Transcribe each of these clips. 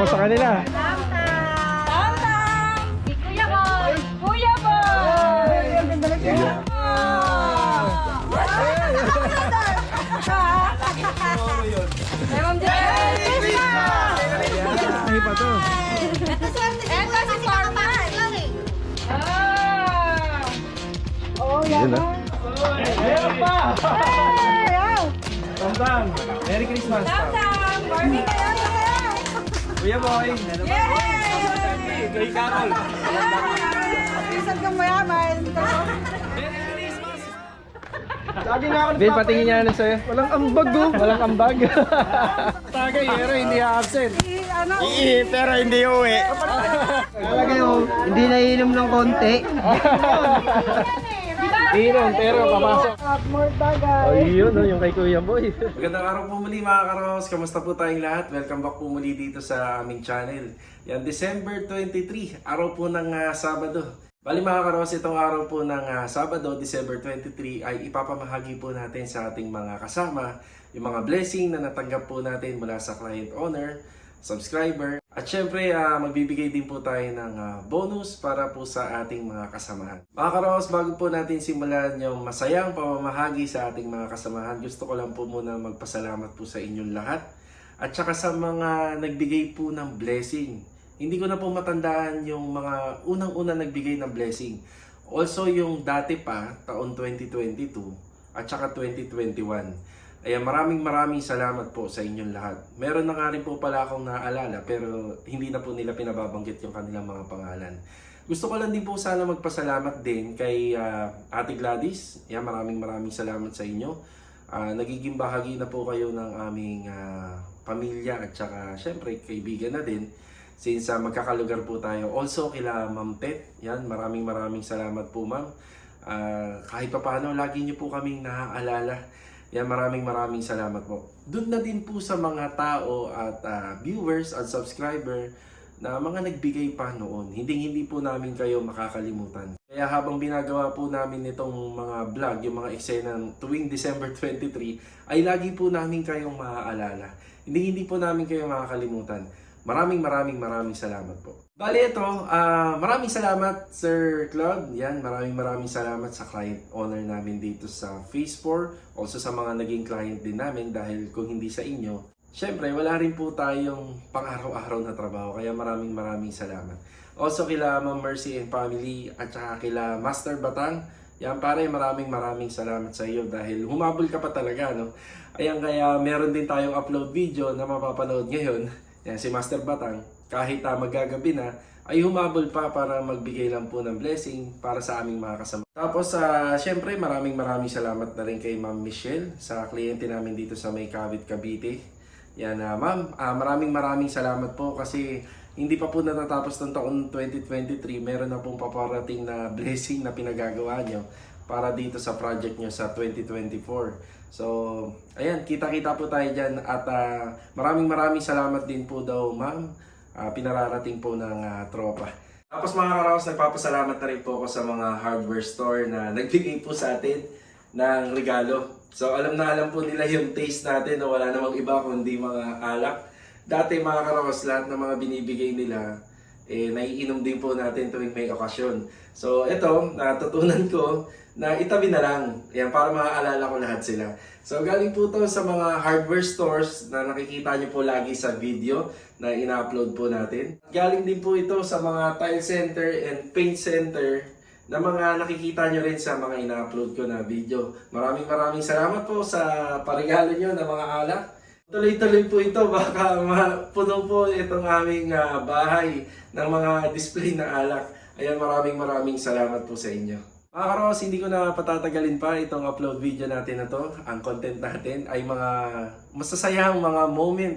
ko sa kanila. Tamtam! Si Kuya Boy! Kuya Boy! Hey, Ma'am Jen! Ay pa to. Ito si Farmer! Ah! Yun ah. Tamtam, Merry Christmas. Tamtam! Barbie kayo! Kuya Boy. Yay! Kay Carol. Isang kang mayaman! Lagi nga ako Ben, patingin niya na sa'yo. Walang ambag oh. Walang ambag. Tagay, pero hindi absent. Ano? Ii, pero hindi uwi. Talaga yung hindi naiinom ng konti. Inom, pero papasok. Ayun, no, yung kay Kuya Boy. Magandang araw po muli mga karos. Kamusta po tayong lahat? Welcome back po muli dito sa aming channel. Yan, December 23, araw po ng ah, Sabado. Bali mga karos, itong araw po ng ah, Sabado, December 23 ay ipapamahagi po natin sa ating mga kasama yung mga blessing na natanggap po natin mula sa client owner, subscriber, at syempre ah, magbibigay din po tayo ng ah, bonus para po sa ating mga kasamahan. Mga karos, bago po natin simulan yung masayang pamamahagi sa ating mga kasamahan, gusto ko lang po muna magpasalamat po sa inyong lahat at saka sa mga nagbigay po ng blessing. Hindi ko na po matandaan yung mga unang-una nagbigay ng blessing. Also yung dati pa, taon 2022 at saka 2021. Kaya maraming maraming salamat po sa inyong lahat. Meron na nga rin po pala akong naaalala pero hindi na po nila pinababanggit yung kanilang mga pangalan. Gusto ko lang din po sana magpasalamat din kay ah, Ate Gladys. Yan, maraming maraming salamat sa inyo. Ah, nagiging bahagi na po kayo ng aming ah, pamilya at saka syempre kaibigan na din since ah, magkakalugar po tayo. Also kila Ma'am Pet, yan maraming maraming salamat po ma'am. Ah, kahit pa paano lagi niyo po kaming naaalala. Yan maraming maraming salamat po. Doon na din po sa mga tao at ah, viewers at subscriber na mga nagbigay pa noon. Hindi hindi po namin kayo makakalimutan. Kaya habang binagawa po namin itong mga vlog, yung mga eksena ng tuwing December 23, ay lagi po namin kayong maaalala. Hindi hindi po namin kayo makakalimutan. Maraming maraming maraming salamat po. Bali ito, ah, maraming salamat Sir Claude. Yan, maraming maraming salamat sa client owner namin dito sa Phase 4. Also sa mga naging client din namin dahil kung hindi sa inyo, Siyempre, wala rin po tayong pang-araw-araw na trabaho. Kaya maraming maraming salamat. Also kila Ma'am Mercy and Family at saka kila Master Batang. Yan pare, maraming maraming salamat sa iyo dahil humabol ka pa talaga. No? Ayan kaya meron din tayong upload video na mapapanood ngayon. Yan, si Master Batang, kahit uh, magagabi na, ay humabol pa para magbigay lang po ng blessing para sa aming mga kasama. Tapos, uh, syempre, maraming maraming salamat na rin kay Ma'am Michelle sa kliyente namin dito sa May Cavite, Cavite. Yan, ah, ma'am, ah, maraming maraming salamat po kasi hindi pa po natatapos ng taon 2023. Meron na pong paparating na blessing na pinagagawa nyo para dito sa project nyo sa 2024. So, ayan, kita-kita po tayo dyan at ah, maraming maraming salamat din po daw, ma'am. Ah, pinararating po ng ah, tropa. Tapos mga karaos, nagpapasalamat na rin po ako sa mga hardware store na nagbigay po sa atin ng regalo. So alam na alam po nila yung taste natin na wala namang iba kundi mga alak. Dati mga karaos, lahat ng mga binibigay nila, eh, naiinom din po natin tuwing may okasyon. So ito, natutunan ko na itabi na lang. Yan, para maaalala ko lahat sila. So galing po to sa mga hardware stores na nakikita nyo po lagi sa video na ina-upload po natin. Galing din po ito sa mga tile center and paint center na mga nakikita nyo rin sa mga ina-upload ko na video. Maraming maraming salamat po sa parigalo nyo ng mga alak. Tuloy-tuloy po ito, baka mapuno po itong aming ah, bahay ng mga display na alak. Ayan, maraming maraming salamat po sa inyo. Mga karos, hindi ko na patatagalin pa itong upload video natin na to. Ang content natin ay mga masasayang mga moment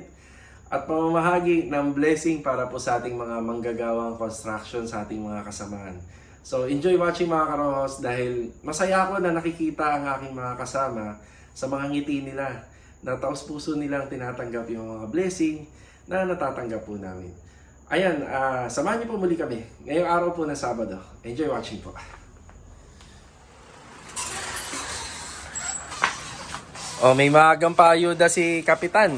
at pamamahagi ng blessing para po sa ating mga manggagawang construction sa ating mga kasamahan. So enjoy watching mga karos dahil masaya ako na nakikita ang aking mga kasama sa mga ngiti nila na taos puso nilang tinatanggap yung mga blessing na natatanggap po namin. Ayan, ah, samahan niyo po muli kami ngayong araw po ng Sabado. Enjoy watching po. Oh, may maagang paayuda si Kapitan.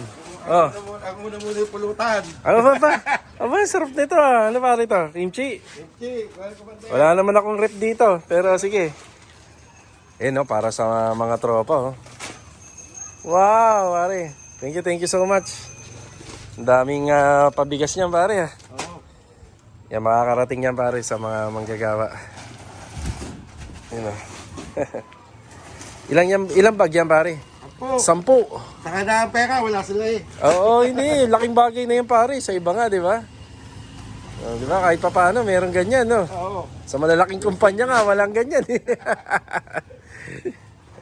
Oh. Ako muna muna yung pulutan. Ano ba ba? Aba, sarap nito ah. Ano ba rito? Kimchi. Kimchi, Wala naman akong rep dito. Pero sige. Eh no, para sa mga tropa oh. Wow, pare. Thank you, thank you so much. Ang daming ah, pabigas niyan pare ah. Oo. Yan, makakarating yan pare sa mga manggagawa. Yun oh. ilang, yan, ilang bag yan pare? Apo, Sampu. saka na ang pera, wala sila eh. Oo, hindi. Laking bagay na yun pare. Sa iba nga, di ba? Oh, di ba? Kahit pa paano, meron ganyan, no? Oo. Sa malalaking kumpanya nga, walang ganyan. eh.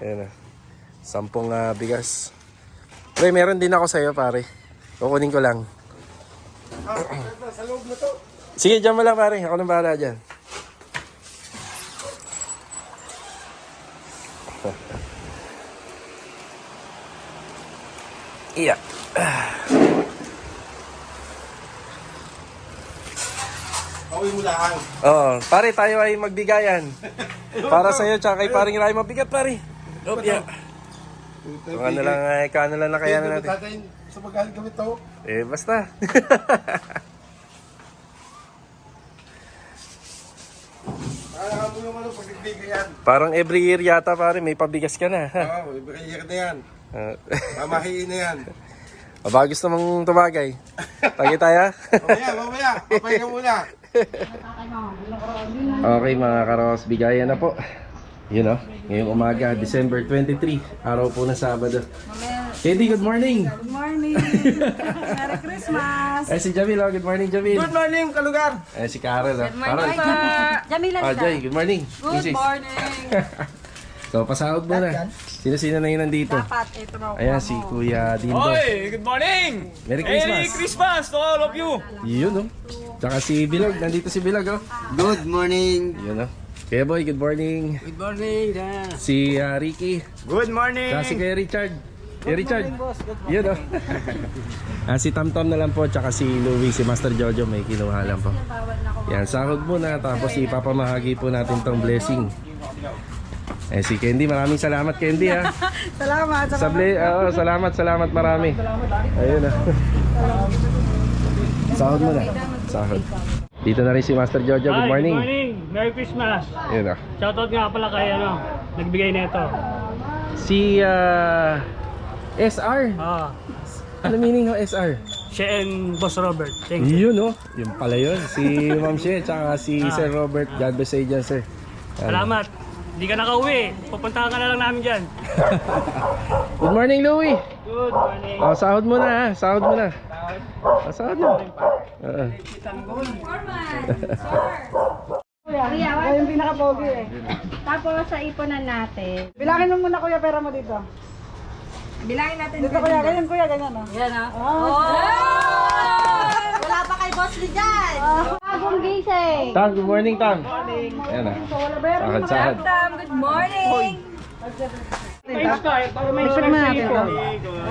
Ayan na. Sampung ah, bigas. Pre, meron din ako sa'yo, pare. Kukunin ko lang. Ah, sa loob na to. Sige, dyan mo lang, pare. Ako nang bahala dyan. Iya. Pauwi mo lang. Oo, pare, tayo ay magbigayan. Para sa'yo, tsaka kay paring Ray mabigat, pare. Oh, yeah. Kung ano lang, ay, kano lang na kaya na natin. Sa magaling kami to. Eh, basta. Yung ano. Parang every year yata, pare, may pabigas ka na. ha? Oo, ibigay year na yan. Ah, Mamahiin na yan. Aba, gusto mong tumagay. Tagi tayo? Mamaya, mamaya. Papahinga muna. okay, mga karos, bigayan na po. Yun o, ngayong umaga, December 23, araw po ng Sabado. Katie, good morning! Good morning. Merry Christmas. Eh, si Jamil, oh. good morning, Jamil. Good morning, kalugar. Eh, si Carol, oh. Carol. Jamila Ah, Jay, good morning. Good Mrs. morning. So, pasahod muna. Sino-sino na yun nandito? Dapat ito raw. Ayan, si Kuya Dindo. Hey, good morning! Merry Christmas. Merry Christmas to all of you! Yun, oh. Tsaka si Bilog, nandito si Bilog, oh. Good morning. Yun, oh. Kuya Boy, good morning. Good morning. Si ah, Ricky. Good morning. Tsaka si Kuya Richard. Kuya Richard. Yun, oh. ah, si Tam Tam na lang po, tsaka si Louie, si Master Jojo, may kinuha lang po. Yan, sahod muna, tapos ipapamahagi po natin tong blessing. Eh, si Candy, maraming salamat, Candy, ha. Salamat. Sa ble- oo, salamat, salamat marami. Ayun, ah. Sahod muna. Sahod. Dito na rin si Master Jojo. Good Hi, morning. Good morning! Merry Christmas! Ayun, ah. Shoutout nga pala kay ano, nagbigay nito. Si ah, SR. Ah, Ano meaning ng SR? siya and Boss Robert. Thank you. Yun, oh. Yun pala yun. Si Ma'am Shea, tsaka si Ah. Sir Robert. God bless you dyan, sir. Salamat. Hindi ka nakauwi. Pupuntahan ka na lang namin dyan. Good morning, Louie. Good morning. Oh, sahod mo na, ha. Sahod mo na. Oh, sahod mo. Oo. Kuya, Ay, yung pinaka-pogi eh. Tapos sa ipunan natin. Bilangin mo muna kuya pera mo dito. Bilangin natin Dito kuya, ganyan kuya, ganyan oh. Yan ah. Wala pa kay Boss Lee dyan. Bagong gising. Tam, good morning, Tam. Ayan na. Sahod, sahod. Tam, good morning. Picture mo natin.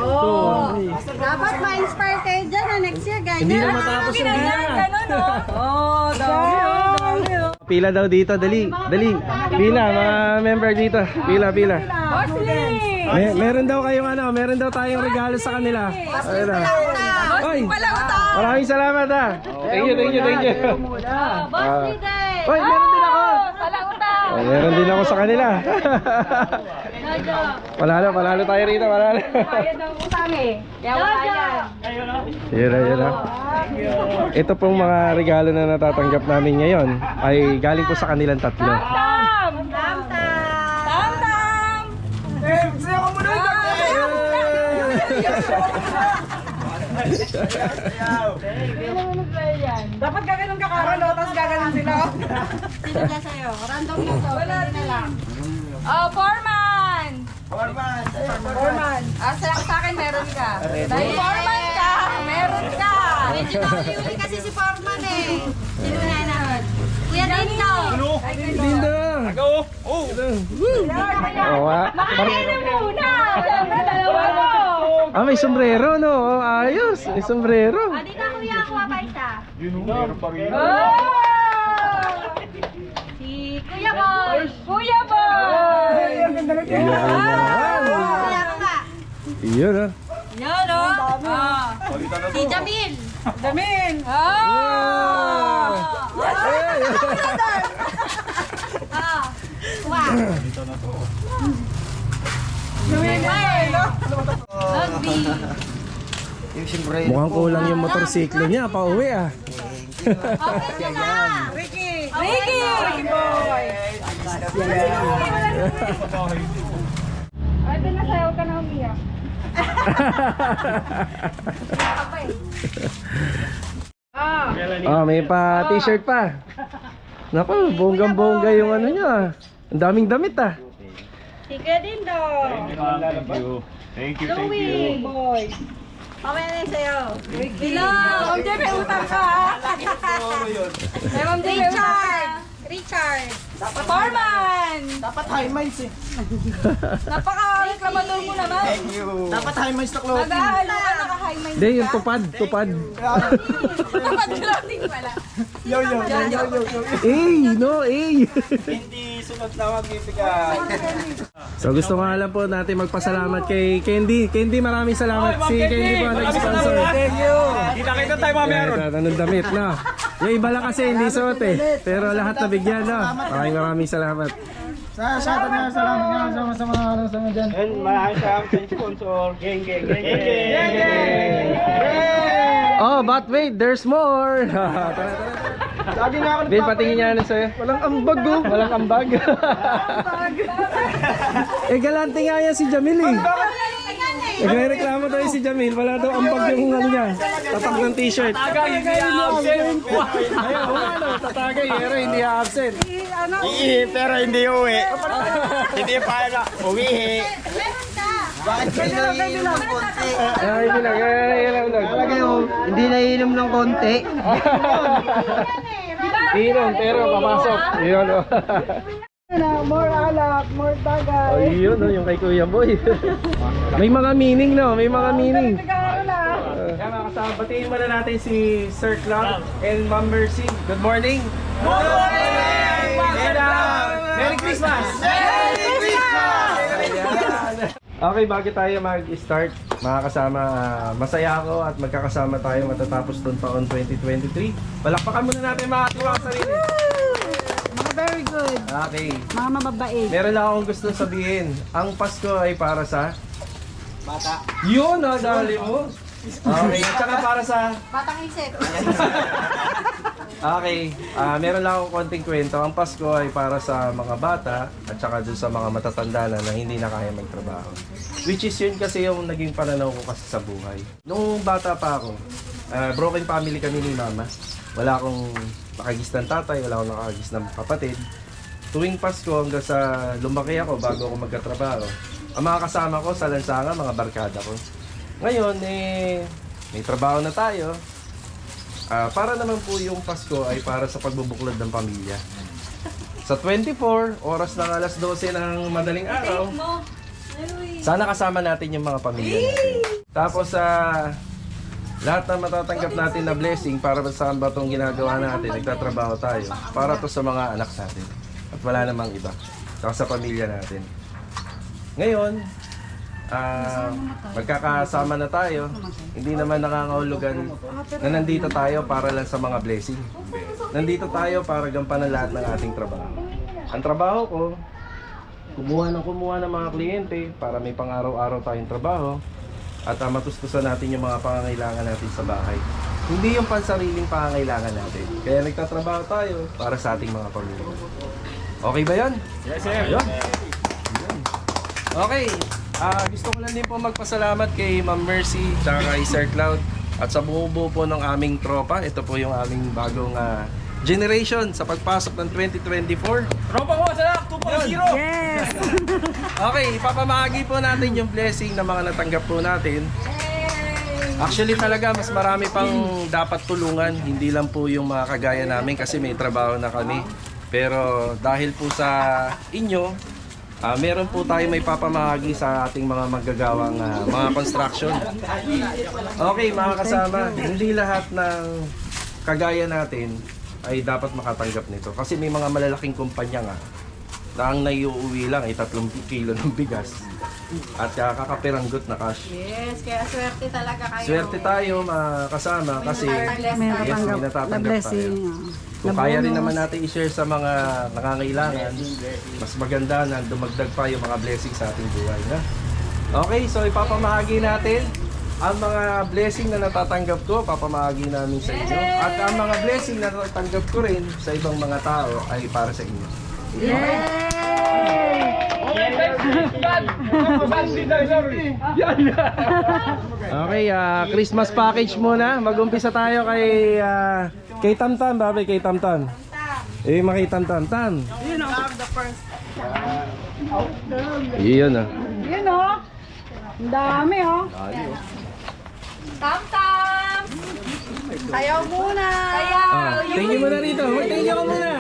Oh. Dapat ma-inspire kayo dyan ah, next year. Ganyan. Hindi na matapos yung Ganyan, gina. ganun oh. Oh, dami oh, dami oh. Pila daw dito, dali, dali. Pila, mga member dito. Pila, pila. Boss Lee! May, meron daw kayong ano, meron daw tayong regalo sa kanila. Ayun na. Oy, maraming salamat ha. Thank you, thank you, thank you. Oh, Boss Lee din. Oy, meron din ako. Walang utang. Oh, meron din ako sa kanila. Jojo. Panalo, panalo tayo rito, panalo. Bayad ng utang eh. Kaya wala yan. Yun na, yun na. Ito pong mga regalo na natatanggap namin ngayon ay galing po sa kanilang tatlo. Tam! Tam, tam! Tam, tam! Dapat gaganon ka Carol, oh, tapos gaganon sila. oh. Sino dyan sa'yo? Random na to. Wala na lang. Oh, Foreman! Foreman. Ah, sa, sa akin meron ka. Dahil Foreman ka, meron ka. Medyo nakayuli kasi si Foreman eh. Sino na naman? Kuya Dino. Lindo! Go! Oh! Oo nga. Makakailan muna. Siyempre, dalawa mo. Ah, may sombrero, no? Oh, ayos. May sombrero. Ah, dito kuya, kuha pa isa. Oh! Si Kuya Boy. Kuya Boy. Naman. Kuya ka. Iyon, ah. Yan o. Ah. Si Jamil. Damin. Oh! Ah. Wow. Yung siyempre. Mukhang kulang yung motorsiklo niya, pa uwi ah. Okay na. Ricky. Ricky. Ricky boy. Ay, din nasayaw ka na umiyak. Oh, may pa t-shirt pa. Naku, bonggang-bongga yung ano niya. ah. Ang daming damit ah. Tika din daw. Thank you, Louie. Boy. Mamaya na yung sayo. Hello. Ma'am Jem, may utang ka ha. May Ma'am Jem, may utang ka. Richard. Foreman. Dapat high minds eh. Napaka-reklamador mo naman. Thank you. Dapat high minds na clothing. Nag-aalo ka, naka-high mind Hindi, yung tupad, tupad. Dapat clothing pala. Yo, yo, yo, yo, yo, yo. Eh, no, eh. Hindi sunod na magbibigay. So gusto ko lang po natin magpasalamat kay Candy. Candy, maraming salamat. Si Candy po ang nag-sponsor. Thank you. Kita-kita tayo mamaya. Meron. Anong damit, no? Yung iba lang kasi hindi suot eh. Pero lahat nabigyan, no? Maraming maraming salamat. Sa shoutout nga salamat nga sa mga sa mga ano sa mga dyan. And maraming salamat sa sponsor. Geng, geng, geng, geng. Oh, but wait, there's more. tara, tara. Lagi nga ako Bin, patingin niya ano sa'yo. Walang ambag, oh. Walang ambag. eh, galante nga yan si Jamil, eh. Nagre-reklamo tayo si Jamil. Wala daw ambag yung ano niya. Tatak ng t-shirt. Tagay, hindi absent. Ayun, ano, tatagay, pero hindi absent. Iihi pero hindi uwi. hindi pa na uwihi. Meron ka. Bakit kayo naiinom ng konti? Ay, hindi lang. Ay, lang, lang. Talaga yung hindi naiinom ng konti. Inom, pero papasok. Yun, oh. More alak, more bagay. Ayun, oh, yung kay Kuya Boy. May mga meaning, no? May mga meaning. Nag-aaro na. Kaya mga kasama, batiin muna natin si Sir Clark and Ma'am Mercy. Good morning! Good morning! And, uh, Merry Christmas! Merry Christmas! Okay, bago tayo mag-start, mga kasama, uh, masaya ako at magkakasama tayo matatapos itong taon 2023. Palakpakan muna natin mga katiwang sarili. Mga very good. Okay. Mga mababait. Meron lang akong gusto sabihin. Ang Pasko ay para sa... Bata. Yun, ah, dali mo. Okay, at saka para sa... Batang isip. Okay, ah meron lang akong konting kwento. Ang Pasko ay para sa mga bata at saka dun sa mga matatanda na, na hindi na kaya magtrabaho. Which is yun kasi yung naging pananaw ko kasi sa buhay. Nung bata pa ako, ah, broken family kami ni mama. Wala akong nakagis ng tatay, wala akong nakagis ng kapatid. Tuwing Pasko hanggang sa lumaki ako bago ako magkatrabaho, ang mga kasama ko sa lansangan, mga barkada ko. Ngayon, eh, may trabaho na tayo, Ah, para naman po yung Pasko ay para sa pagbubuklod ng pamilya. Sa 24, oras ng alas 12 ng madaling araw, sana kasama natin yung mga pamilya natin. Tapos sa lahat na matatanggap natin na blessing para sa ba itong ginagawa natin, nagtatrabaho tayo, para to sa mga anak natin. At wala namang iba. Saka sa pamilya natin. Ngayon, ah magkakasama na tayo. Hindi naman nakangahulugan na nandito tayo para lang sa mga blessing. Nandito tayo para gampanan lahat ng ating trabaho. Ang trabaho ko, kumuha ng kumuha ng mga kliyente para may pang-araw-araw tayong trabaho at uh, matustusan natin yung mga pangangailangan natin sa bahay. Hindi yung pansariling pangangailangan natin. Kaya nagtatrabaho tayo para sa ating mga pamilya. Okay ba yan? Yes, sir. Ayun. Okay. Ah, gusto ko lang din po magpasalamat kay Ma'am Mercy at kay Sir Cloud at sa buo buo po ng aming tropa. Ito po yung aming bagong ah, generation sa pagpasok ng 2024. Tropa ko, salak, 2.0. Yes. Okay, ipapamahagi po natin yung blessing na mga natanggap po natin. Actually talaga mas marami pang dapat tulungan, hindi lang po yung mga kagaya namin kasi may trabaho na kami. Pero dahil po sa inyo, ah, meron po tayo may papamahagi sa ating mga magagawang ah, mga construction. Okay mga kasama, hindi lahat ng kagaya natin ay dapat makatanggap nito. Kasi may mga malalaking kumpanya nga na ang naiuwi lang ay 3 kilo ng bigas. At uh, kakapiranggot na cash. Yes, kaya swerte talaga kayo. Swerte tayo makasama kasi Bless May yes, may natatanggap tayo. Kung kaya rin naman natin i-share sa mga nangangailangan, mas maganda na dumagdag pa yung mga blessings sa ating buhay. Na? Okay, so ipapamahagi natin ang mga blessing na natatanggap ko, papamahagi namin sa inyo. At ang mga blessing na natatanggap ko rin sa ibang mga tao ay para sa inyo. Okay, ah Christmas package muna. Mag-umpisa tayo kay ah, kay Tamtam, babe, kay Tamtam. Eh, makay Tamtam, Tam. Yun ah. Yun oh. Ang dami oh. Tam-tam! Sayaw muna! Sayaw! Ah, thank you muna rito. Mag thank you ka muna.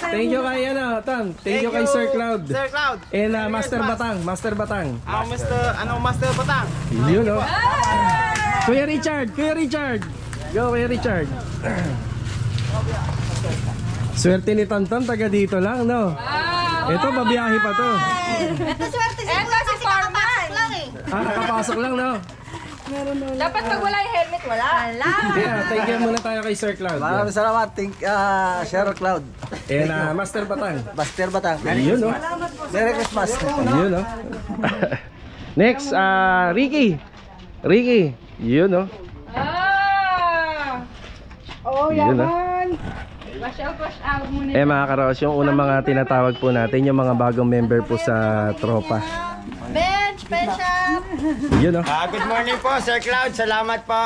Thank you kay ano, Tam. Thank you kay Sir Cloud. Sir Cloud. And ah, Master Batang, Master Batang. Ano, Master, ano, Master Batang? Yun oh. Kuya Richard, Kuya Richard. Go, Kuya Richard. Swerte ni Tantan, taga dito lang, no? Ito, babiyahe pa to. Ito swerte si Ito si Foreman! lang eh. Ah, nakapasok lang, no? Dapat pag wala yung helmet, wala. Wala! Kaya, thank you muna tayo kay Sir Cloud. Maraming salamat, think, uh, Cheryl Cloud. And ah, Master Batang. Buster Batang. Yun, no? Merry Christmas. Yun, no? Next, ah, Ricky. Ricky. Yun, no? Ah! Oh, Yun, no? yaman. Flash out, flash out muna. Eh mga karos, yung unang mga tinatawag po natin, yung mga bagong member po sa tropa. Bench, bench up! Yun, no? Ah, good morning po, Sir Cloud. Salamat po.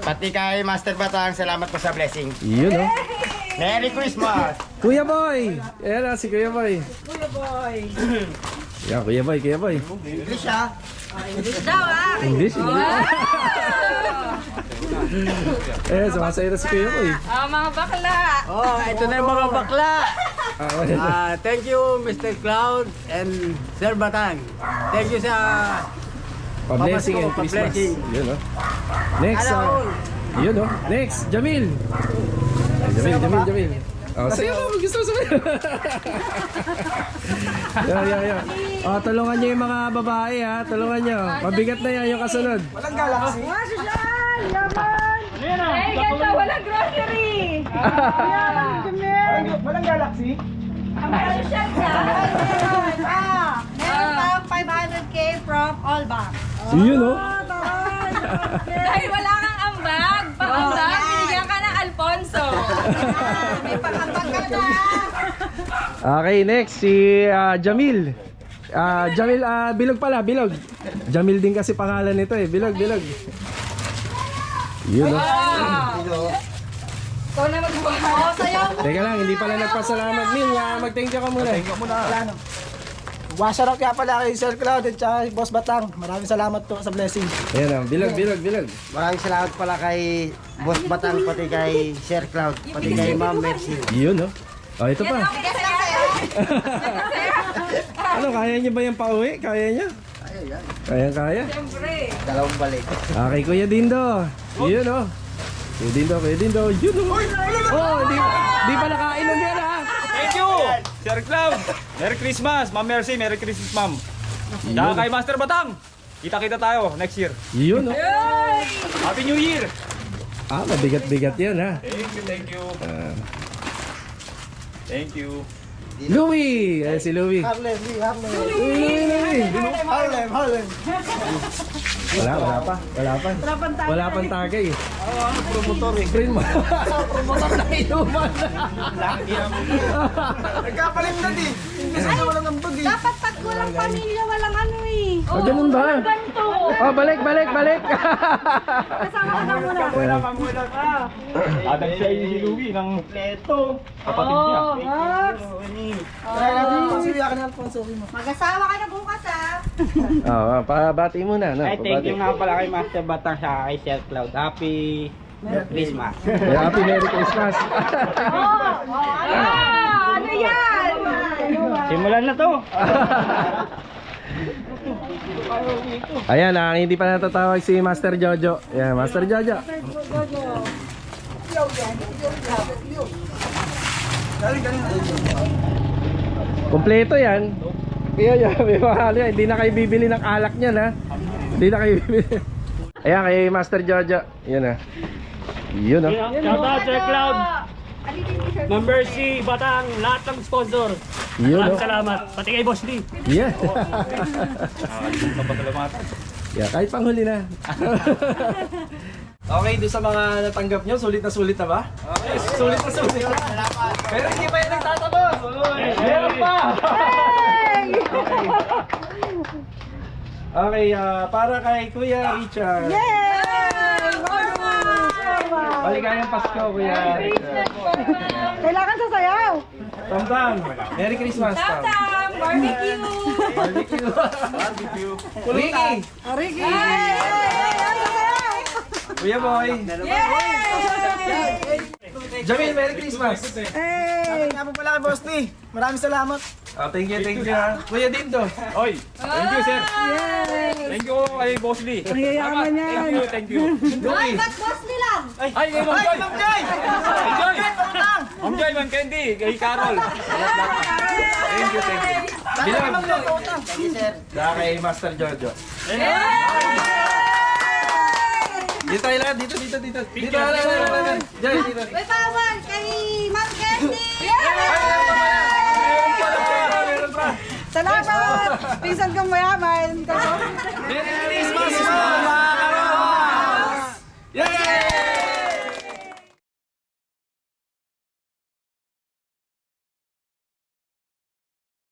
Pati kay Master Batang, salamat po sa blessing. Yun, no? Merry Christmas! Kuya Boy! Ayan na, si Kuya Boy. Kuya Boy. Yan, Kuya Boy, Kuya Boy. English ah. Daw ah! English, English. eh, sumasaya na si Kuya Boy. Ah, mga bakla. Oh, ito na yung mga bakla. Ah. Ah, thank you Mr. Cloud and Sir Batang. Thank you sa Pa-blessing and Christmas. pa-blessing. Yun, no? Next, Hello. ah, yun, no? Next, Jamil. Ay, Jamil, Jamil, Jamil. Oh, sayo mo, gusto mo sayo. yeah, yeah, yeah. Oh, tulungan niyo yung mga babae ha, tulungan niyo. Mabigat na yan yung kasunod. Eh, ganito, walang grocery. Walang galaxy. Ang social ka. Ah! Meron pang 500k from All Bank. Yun, no? Dahil wala kang ambag, pang-ambag, binigyan ka ng Alfonso. May pangambag ka na! Okay, next si ah, Jamil. Ah, Jamil, ah, bilog pala, bilog. Jamil din kasi pangalan nito eh, bilog, bilog. Yun, no? Ikaw na magbuhat. Oh, sayaw mo! Teka lang, hindi pala nagpasalamat. Min, ah, mag-thank you ka muna. Thank you muna. Wasarap kaya pala kay Sir Cloud at saka Boss Batang. Maraming salamat po sa blessing. Ayan, ah, bilog, bilog, bilog. Maraming salamat pala kay Boss Batang, pati kay Sir Cloud, pati kay Ma'am Mercy. Yun, no? Oh, ito pa. Ano, kaya niyo ba yung pauwi? Kaya niyo? Kaya, kaya. Siyempre. Dalawang balik. Okay, Kuya Dindo. Yun, oh. Kuya Dindo, Kuya Dindo. Yun, oh. Oh, di, di pa yan, ha? Thank you! Sir Cloud! Merry Christmas! Ma'am Mercy, Merry Christmas, ma'am. Dahil kay Master Batang! Kita-kita tayo next year. Yun, oh. Happy New Year! Ah, mabigat-bigat yan, ha? Thank you, thank you. Thank you. Louie! Eh, si Louie. Harlem, Harlem. Louie, Louie. Harlem, Harlem. Wala, wala pa. Wala pa. Wala pang tagay. Oo, promotor eh. Print mo. promotor na inuman. Nagkapalit na din. Imbis na walang ambag eh. Dapat pag walang pamilya, walang ano eh. Oh, ganun ba? Oh, balik, balik, balik. Kasama ka na muna. Wala pa muna ka. Adag siya si Louie ng Neto. Kapatid niya. Oh, Max. Kaya natin Alfonso, iyakan na Alfonso. mo. Mag-asawa ka na bukas ah. Oh, ah, pabati muna, no? Ay, thank you nga pala kay Master Batang sa kay Sir Cloud. Happy Christmas. Yeah, happy Merry Christmas. Ah, ano yan? Simulan na to. Ayan, ah, hindi pa natatawag si Master Jojo. Yeah, Master Jojo. Kompleto yan. Yan, yan, may mga ano yan. Hindi na kayo bibili ng alak niyan ha. Hindi na kayo bibili. Ayan, kay Master Jojo. Yan ha. Yun ha. Shout out Sir Cloud. C, Batang, lahat ng sponsor. Yun Maraming ha. salamat. Pati kay Boss Lee. Papasalamatan. yeah, kahit panghuli na. okay, doon sa mga natanggap nyo, sulit na sulit na ba? Okay, sulit na sulit. Pero hindi pa yan nagtatapos. Meron pa! okay, ah, para kay Kuya Richard. Maligayang Pasko, Kuya Richard. Kailangan sasayaw. Tamtam, Merry Christmas, Tam. Tam, barbecue. Barbecue. Barbecue. Ricky, Ricky. Kuya Boy. Jamil, Merry Christmas. Hey! Nga po pala kay Boss Lee. Maraming salamat. Ah, thank you, thank you. Kuya Dindo. Oy, thank you sir. Thank you kay Boss Lee. Ang yayaman Thank yan. you, thank you. Ay, ba't boss nilang? Ay, kay Ma'am Joy. Ma'am Joy. Ma'am Joy. Ma'am Joy, Ma'am Candy, kay Carol. Thank you, thank you. Bilang. Saka kay Master Jojo. Dito tayo lahat, dito, dito, dito. Dito, dito, dito, dito. Diyan, dito. May bawal kay Ma'am Candy. Salamat. Pinsan kong mayaman.